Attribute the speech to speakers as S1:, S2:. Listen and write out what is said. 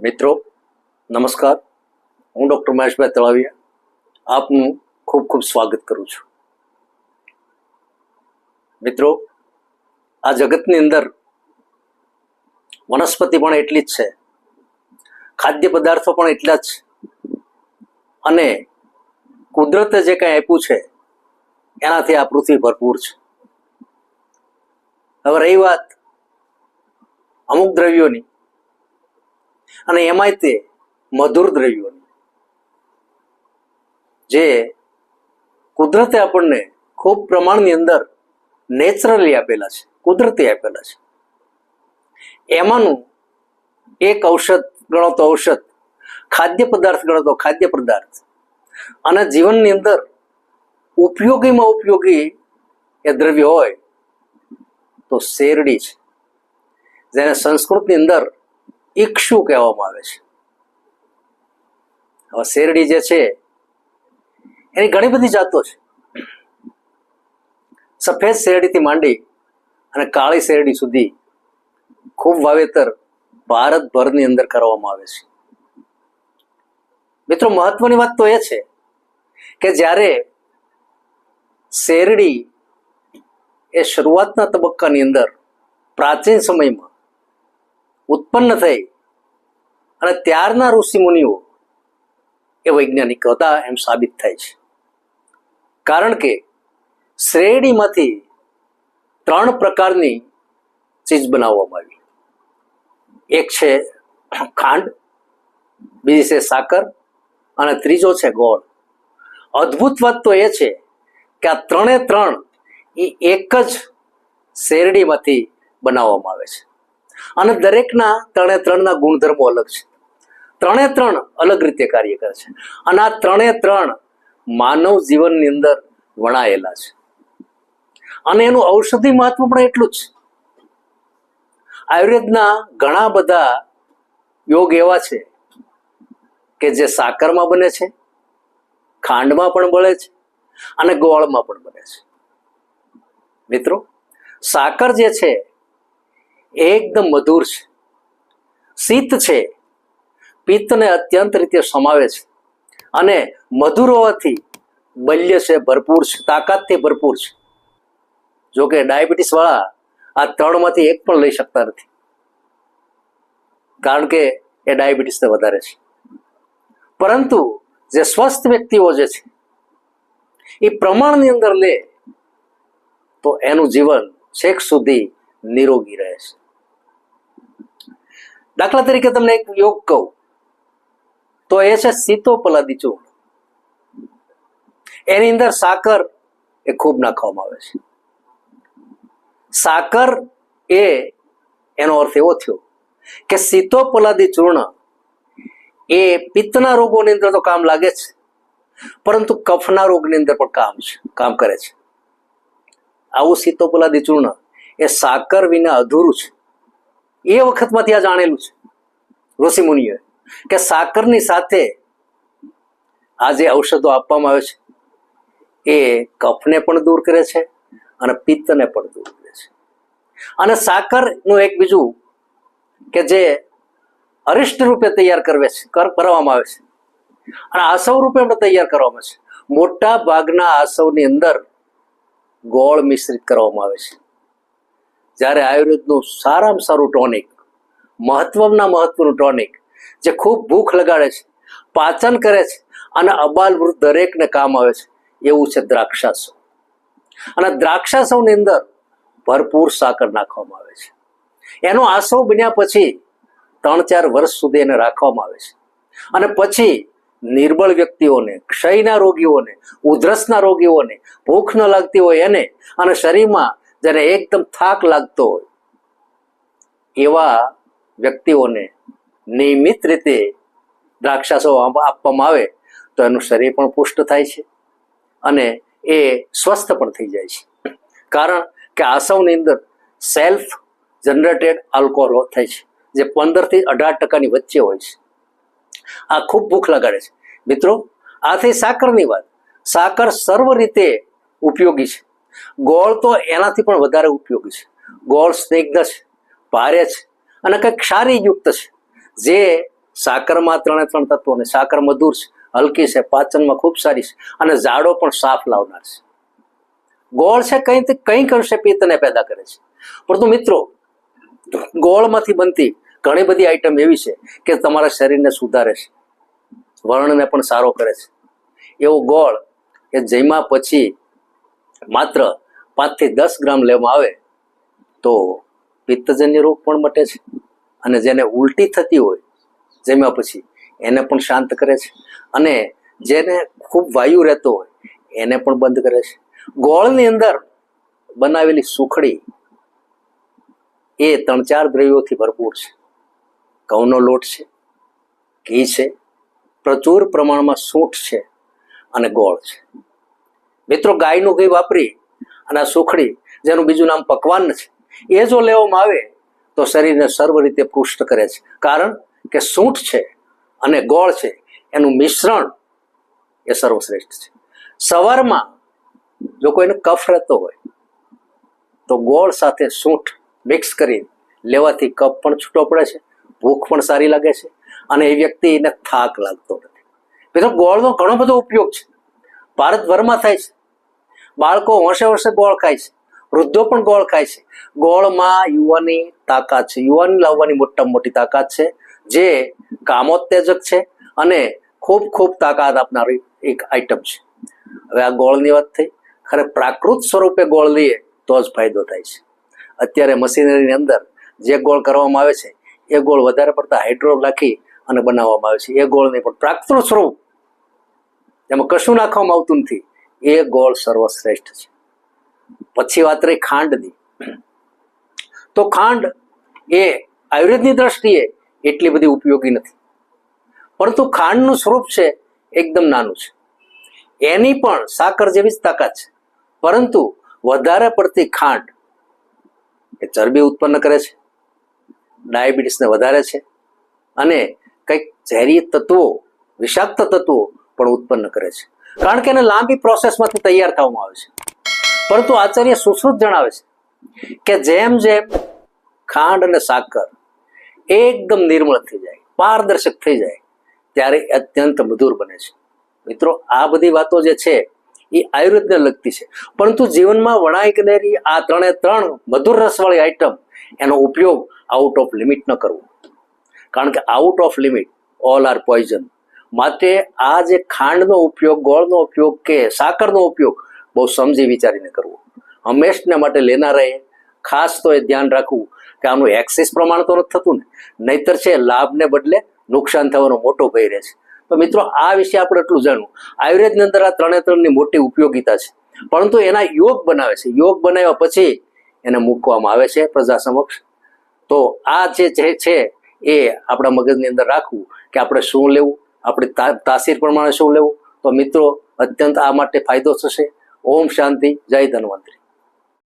S1: મિત્રો, નમસ્કાર. હું ડૉક્ટર મહેશભાઈ તળાવિયા આપનું ખૂબ ખૂબ સ્વાગત કરું છું. મિત્રો, આ જગતની અંદર વનસ્પતિ પણ એટલી જ છે, ખાદ્ય પદાર્થો પણ એટલા જ, અને કુદરતે જે કંઈ આપ્યું છે, એનાથી આ પૃથ્વી ભરપૂર છે. હવે રહી વાત અમુક દ્રવ્યોની. અને એમાંય તે મધુર દ્રવ્યોની. જે કુદરતે આપણને ખૂબ પ્રમાણની અંદર નેચરલી આપેલા છે, કુદરતી આપેલા છે. એમાંનું એક ઔષધ ગણો તો ઔષધ, ખાદ્ય પદાર્થ ગણો તો ખાદ્ય પદાર્થ. અને જીવનની અંદર ઉપયોગીમાં ઉપયોગી એ દ્રવ્ય હોય તો શેરડી છે. જેને સંસ્કૃતની અંદર ઈક્ષુ કહેવામાં આવે છે. હવે શેરડી જે છે, એની ઘણી બધી જાતો છે. સફેદ શેરડીથી માંડી અને કાળી શેરડી સુધી ખૂબ વાવેતર ભારતભરની અંદર કરવામાં આવે છે. મિત્રો, મહત્વની વાત તો એ છે કે જ્યારે શેરડી એ શરૂઆતના તબક્કાની અંદર પ્રાચીન સમયમાં ઉત્પન્ન થઈ. અને ત્યારના ઋષિ મુનિઓ એ વૈજ્ઞાનિક હતા એમ સાબિત થાય છે. કારણ કે શેરડીમાંથી ત્રણ પ્રકારની ચીજ બનાવવામાં આવી. એક છે ખાંડ, બીજી છે સાકર, અને ત્રીજો છે ગોળ. અદ્ભુત વાત તો એ છે કે આ ત્રણે ત્રણ એ એક જ શેરડીમાંથી બનાવવામાં આવે છે. અને દરેકના ત્રણે ત્રણના ગુણધર્મો અલગ છે. ત્રણે ત્રણ અલગ રીતે કાર્ય કરે છે. અને આ ત્રણે ત્રણ માનવ જીવનની અંદર વણાયેલા છે. અને એનું ઔષધિ મહત્વ પણ એટલું જ આયુર્વેદના ઘણા બધા યોગ એવા છે કે જે સાકરમાં બને છે, ખાંડમાં પણ બને છે અને ગોળમાં પણ બને છે. મિત્રો, સાકર જે છે એકદમ મધુર છે. શીત છે. પિત્તને અત્યંત રીતે સમાવે છે. અને મધુર હોવાથી બલ્ય છે ભરપૂર છે, તાકાતથી ભરપૂર છે. જોકે ડાયાબિટીસવાળા ડાયાબિટીસ વાળા આ ત્રણમાંથી એક પણ લઈ શકતા નથી. કારણ કે એ ડાયાબિટીસને વધારે છે. પરંતુ જે સ્વસ્થ વ્યક્તિઓ જે છે, એ પ્રમાણની અંદર લે તો એનું જીવન છેક સુધી નિરોગી રહે છે. દાખલા તરીકે તમને એક યોગ કહું. તો એ છે સીતોપલાદી ચૂર્ણ એની અંદર સાકર એ ખૂબ નાખવામાં આવે છે. સાકર એ, એનો અર્થ એવો થયો કે સીતોપલાદી ચૂર્ણ એ પિત્તના રોગોની અંદર તો કામ લાગે છે. પરંતુ કફના રોગની અંદર પણ કામ છે, કામ કરે છે. આવું સીતોપલાદી ચૂર્ણ એ સાકર વિના અધૂરું છે. એ વખતમાંથી ત્યાં જાણેલું છે, ઋષિ મુનિઓએ, કે સાકરની સાથે આ જે ઔષધો આપવામાં આવે છે, એ કફને પણ દૂર કરે છે અને પિત્તને પણ દૂર કરે છે. અને સાકરનું એક બીજું કે જે અરિષ્ટ રૂપે તૈયાર કરવે છે, કર, કરવામાં આવે છે. અને આસવ રૂપે પણ તૈયાર કરવામાં આવે છે. મોટા ભાગના આસવની અંદર ગોળ મિશ્રિત કરવામાં આવે છે. જ્યારે આયુર્વેદનું સારામાં સારું ટોનિક મહત્વના મહત્વનું ટોનિક જે ખૂબ ભૂખ લગાડે છે, પાચન કરે છે અને અબાલ વૃદ્ધ દરેકને કામ આવે છે, એવું છે દ્રાક્ષાસવ. અને દ્રાક્ષાસવની અંદર ભરપૂર સાકર નાખવામાં આવે છે. એનો આસવ બન્યા પછી ત્રણ ચાર વર્ષ સુધી એને રાખવામાં આવે છે. અને પછી નિર્બળ વ્યક્તિઓને, ક્ષયના રોગીઓને, ઉધરસના રોગીઓને, ભૂખ ન લાગતી હોય એને અને શરીરમાં જેને એકદમ થાક લાગતો હોય, એવા વ્યક્તિઓને નિયમિત રીતે દ્રાક્ષાસો આપવામાં આવે તો એનું શરીર પણ પુષ્ટ થાય છે અને એ સ્વસ્થ પણ થઈ જાય છે. કારણ કે આસવની અંદર સેલ્ફ જનરેટેડ આલ્કોહોલ થાય છે, જે પંદરથી અઢાર ટકાની વચ્ચે હોય છે. આ ખૂબ ભૂખ લગાડે છે. મિત્રો આ થઈ સાકરની વાત, સાકર સર્વ રીતે ઉપયોગી છે. ગોળ તો એનાથી પણ વધારે ઉપયોગી છે. ગોળ સ્નિગ્ધ છે, ભારે છે અને કંઈક ક્ષારીયુક્ત છે. જે સાકરમાં ત્રણે ત્રણ તત્વો સાકર મધુર છે, હલકી છે, પાચનમાં ખૂબ સારી છે અને જાડો પણ સાફ લાવનાર છે. ગોળ છે કંઈ કંઈક અંશે પિત્તને પેદા કરે છે. પરંતુ મિત્રો, ગોળમાંથી બનતી ઘણી બધી આઈટમ એવી છે કે તમારા શરીરને સુધારે છે. વર્ણને પણ સારો કરે છે. એવો ગોળ કે જેમાં પછી માત્ર પાંચથી દસ ગ્રામ લેવામાં આવે, તો પિત્તજન્ય રોગ પણ મટે છે અને જેને ઉલટી થતી હોય જમ્યા પછી એને પણ શાંત કરે છે અને જેને ખૂબ વાયુ રહેતો હોય, એને પણ બંધ કરે છે. ગોળની અંદર બનાવેલી સુખડી એ ત્રણ ચાર દ્રવ્યોથી ભરપૂર છે. ઘઉંનો લોટ છે, ઘી છે, પ્રચુર પ્રમાણમાં સૂંઠ છે અને ગોળ છે. મિત્રો ગાયનું ઘી વાપરી અને સુખડી, જેનું બીજું નામ પકવાન છે, એ જો લેવામાં આવે તો શરીરને સર્વ રીતે પુષ્ટ કરે છે. કારણ કે સૂંઠ છે અને ગોળ છે, એનું મિશ્રણ એ સર્વશ્રેષ્ઠ છે. સવારમાં જો કોઈને કફ રહેતો હોય, તો ગોળ સાથે સૂંઠ મિક્સ કરી લેવાથી કફ પણ છૂટો પડે છે, ભૂખ પણ સારી લાગે છે અને એ વ્યક્તિને થાક લાગતો નથી. મિત્રો, ગોળનો ઘણો બધો ઉપયોગ છે. ભારતભરમાં થાય છે. બાળકો વર્ષે વર્ષે ગોળ ખાય છે. વૃદ્ધો પણ ગોળ ખાય છે. ગોળમાં યુવાની તાકાત છે. યુવાની લાવવાની મોટા મોટી તાકાત છે, જે કામોત્તેજક છે અને ખૂબ ખૂબ તાકાત આપનારી એક આઈટમ છે. હવે આ ગોળની વાત થઈ. ખરે પ્રાકૃત સ્વરૂપે ગોળ લઈએ તો જ ફાયદો થાય છે. અત્યારે મશીનરીની અંદર જે ગોળ કરવામાં આવે છે, એ ગોળ વધારે પડતા હાઇડ્રો નાખી અને બનાવવામાં આવે છે. એ ગોળ નહીં પણ પ્રાકૃત સ્વરૂપ. એમાં કશું નાખવામાં આવતું નથી. એ ગોળ સર્વશ્રેષ્ઠ છે. પછી વાત રહી ખાંડની. તો ખાંડ એ આયુર્વેદની દ્રષ્ટિએ એટલી બધી ઉપયોગી નથી. પરંતુ ખાંડનું સ્વરૂપ છે એકદમ નાનું છે. એની પણ સાકર જેવી જ તાકાત છે. પરંતુ વધારે પડતી ખાંડ એ ચરબી ઉત્પન્ન કરે છે. ડાયાબિટીસને વધારે છે. અને કંઈક ઝેરી તત્વો, વિષાક્ત તત્વો પણ ઉત્પન્ન કરે છે. કારણ કે એને લાંબી પ્રોસેસમાંથી તૈયાર થવામાં આવે છે. પરંતુ આચાર્ય સુશ્રુત જણાવે છે કે જેમ જેમ ખાંડ અને સાકર એકદમ નિર્મળ થઈ જાય, પારદર્શક થઈ જાય, ત્યારે અત્યંત મધુર બને છે. મિત્રો, આ બધી વાતો જે છે, એ આયુર્વેદને લગતી છે. પરંતુ જીવનમાં વણાઈ કનેરી આ ત્રણે ત્રણ મધુર રસવાળી આઈટમ એનો ઉપયોગ આઉટ ઓફ લિમિટ ન કરવો. કારણ કે out of limit all are poison માટે આ જે ખાંડનો ઉપયોગ, ગોળનો ઉપયોગ કે સાકરનો ઉપયોગ બહુ સમજી વિચારીને કરવો. હંમેશને માટે લેનારાએ ખાસ તો એ ધ્યાન રાખવું કે આનું એક્સિસ પ્રમાણ તો નથી થતું ને, નહીતર છે લાભને બદલે નુકસાન થવાનો મોટો ભય રહે છે. તો મિત્રો, આ વિશે આપણે એટલું જાણવું. આયુર્વેદની અંદર આ ત્રણે ત્રણની મોટી ઉપયોગિતા છે. પરંતુ એના યોગ બનાવે છે. યોગ બનાવ્યા પછી એને મૂકવામાં આવે છે પ્રજા સમક્ષ. તો આ જે છે એ આપણા મગજની અંદર રાખવું કે આપણે શું લેવું? આપણી તાસીર પ્રમાણે શું લેવું? તો મિત્રો, અત્યંત આ માટે ફાયદો થશે. ઓમ શાંતિ, જય ધન્વંતરી.